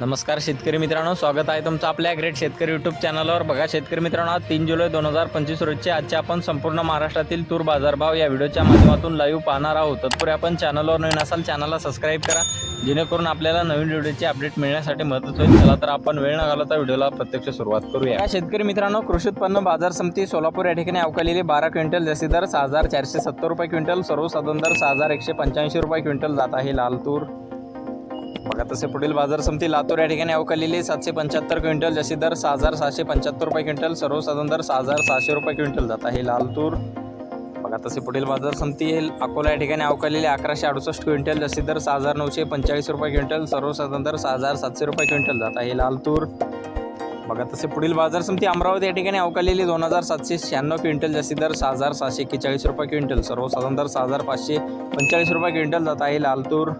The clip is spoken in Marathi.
नमस्कार शेतकरी मित्रांनो स्वागत आहे तुमचं आपल्या ग्रेट शेतकरी यूट्यूब चॅनलवर बघा शेतकरी मित्रांनो आज तीन जुलै दोन हजार पंचवीस रोजचे आजचे आपण संपूर्ण महाराष्ट्रातील तूर बाजारभाव या व्हिडिओच्या माध्यमातून लाईव्ह पाहणार आहोत. तत्पूर्वी आपण चॅनलवर नवीन असाल चॅनलला सबस्क्राईब करा. जेणेकरून आपल्याला नवीन व्हिडिओची अपडेट मिळण्यासाठी मदत होईल. चला तर आपण वेळ न घालवता व्हिडिओला प्रत्यक्ष सुरुवात करूया. शेतकरी मित्रांनो कृषी उत्पन्न बाजार समिती सोलापूर या ठिकाणी अवकालेली बारा क्विंटल जसे दर सहा हजार चारशे सत्तर रुपये क्विंटल सर्वसाधारण दर सहा हजार एकशे पंच्याऐंशी रुपये क्विंटल जात आहे लाल तूर. बघा तसे पुढील बाजार समिती लातूर या ठिकाणी अवकालेली सातशे पंच्याहत्तर क्विंटल जशी दर सहा हजार सहाशे पंच्याहत्तर रुपये क्विंटल सर्वसाधारण दर सहा हजार सहाशे रुपये क्विंटल जात आहे लाल तूर बघा तसे पुढील बाजार समिती अकोला या ठिकाणी अवकालेली अकराशे अडुसष्ट क्विंटल जशी दर सहा हजार नऊशे पंचेचाळीस रुपये क्विंटल सर्वसाधारण दर सहा हजार सातशे रुपये क्विंटल जात आहे लाल तूर बघा तसे पुढील बाजार समिती अमरावती या ठिकाणी अवकालेली दोन हजार सातशे शहाण्णव क्विंटल जशी दर सहा हजार सहाशे एक्केचाळीस रुपये क्विंटल सर्वसाधारण दर सहा हजार पाचशे पंचेचाळीस रुपये क्विंटल जात आहे लाल तूर